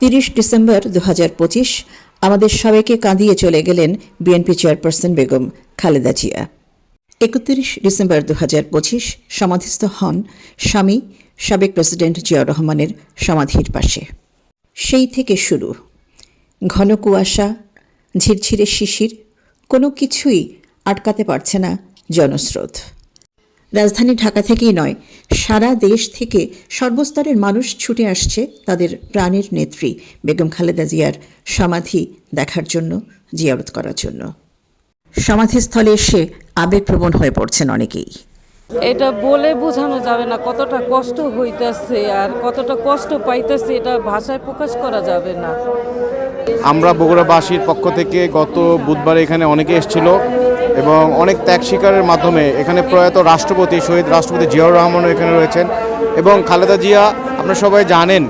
তিরিশ ডিসেম্বর দু আমাদের সবাইকে কাঁদিয়ে চলে গেলেন বিএনপি চেয়ারপারসন বেগম খালেদা জিয়া। একত্রিশ ডিসেম্বর দু পঁচিশ, সমাধিস্থ হন স্বামী সাবেক প্রেসিডেন্ট জিয়াউর রহমানের সমাধির পাশে। সেই থেকে শুরু। ঘন কুয়াশা, ঝিরঝিরে শিশির, কোনো কিছুই আটকাতে পারছে না জনস্রোত। রাজধানী ঢাকা থেকেই নয় সারা দেশ থেকে সর্বস্তরের মানুষ ছুটে আসছে তাদের প্রাণের নেত্রী। বেগম খালেদা জিয়ার সমাধি দেখার জন্য জিয়ারত করার জন্য। সমাধিস্থলে এসে আবেগপ্রবণ হয়ে পড়ছেন অনেকেই। এটা বলে বোঝানো যাবে না কতটা কষ্ট হইতেছে আর কতটা কষ্ট পাইতেছে এটা ভাষায় প্রকাশ করা যাবে না। আমরা বগুড়াবাসীর পক্ষ থেকে গত বুধবার এখানে অনেকে এসেছিল। এবং অনেক ত্যাগ স্বীকারের মাধ্যমে এখানে প্রয়াত রাষ্ট্রপতি, শহীদ রাষ্ট্রপতি জিয়াউর রহমানও এখানে রয়েছেন এবং খালেদা জিয়া, আপনারা সবাই জানেন,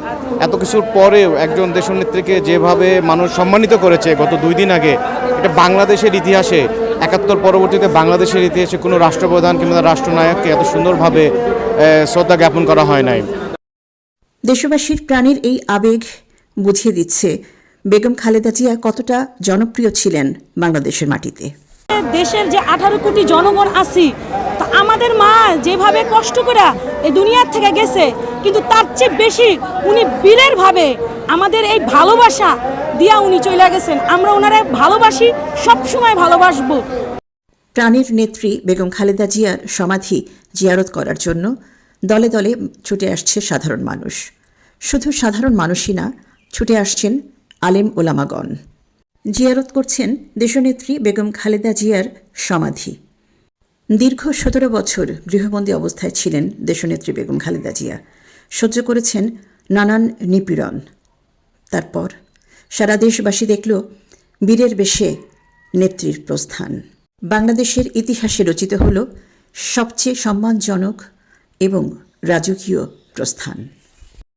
এত কিছুর পরেও একজন দেশনেত্রীকে যেভাবে মানুষ সম্মানিত করেছে গত দুই দিন আগে, এটা বাংলাদেশের ইতিহাসে, একাত্তর পরবর্তীতে বাংলাদেশের ইতিহাসে কোনো রাষ্ট্রপ্রধান কিংবা রাষ্ট্রনায়ককে এত সুন্দরভাবে শ্রদ্ধা জ্ঞাপন করা হয় নাই। দেশবাসীর প্রাণের এই আবেগ বুঝিয়ে দিচ্ছে বেগম খালেদা জিয়া কতটা জনপ্রিয় ছিলেন বাংলাদেশের মাটিতে। দেশের যে আঠারো কোটি জনগণ আছি, তা আমাদের মা যেভাবে কষ্ট করে এই দুনিয়ার থেকে গেছে, কিন্তু তার চেয়ে বেশি উনি বীরের ভাবে আমাদের এই ভালোবাসা দিয়া উনি চলে গেছেন। আমরা ওনারা ভালোবাসি সব সময় ভালোবাসবো। প্রাণের নেত্রী বেগম খালেদা জিয়ার সমাধি জিয়ারত করার জন্য দলে দলে ছুটে আসছে সাধারণ মানুষ। শুধু সাধারণ মানুষই না, ছুটে আসছেন আলেম ওলামাগণ। জিয়ারত করছেন দেশনেত্রী বেগম খালেদা জিয়ার সমাধি। দীর্ঘ সতেরো বছর গৃহবন্দী অবস্থায় ছিলেন দেশনেত্রী বেগম খালেদা জিয়া। সহ্য করেছেন নানান নিপীড়ন। তারপর সারা দেশবাসী দেখল বীরের বেশে নেত্রীর প্রস্থান। বাংলাদেশের ইতিহাসে রচিত হল সবচেয়ে সম্মানজনক এবং রাজকীয় প্রস্থান।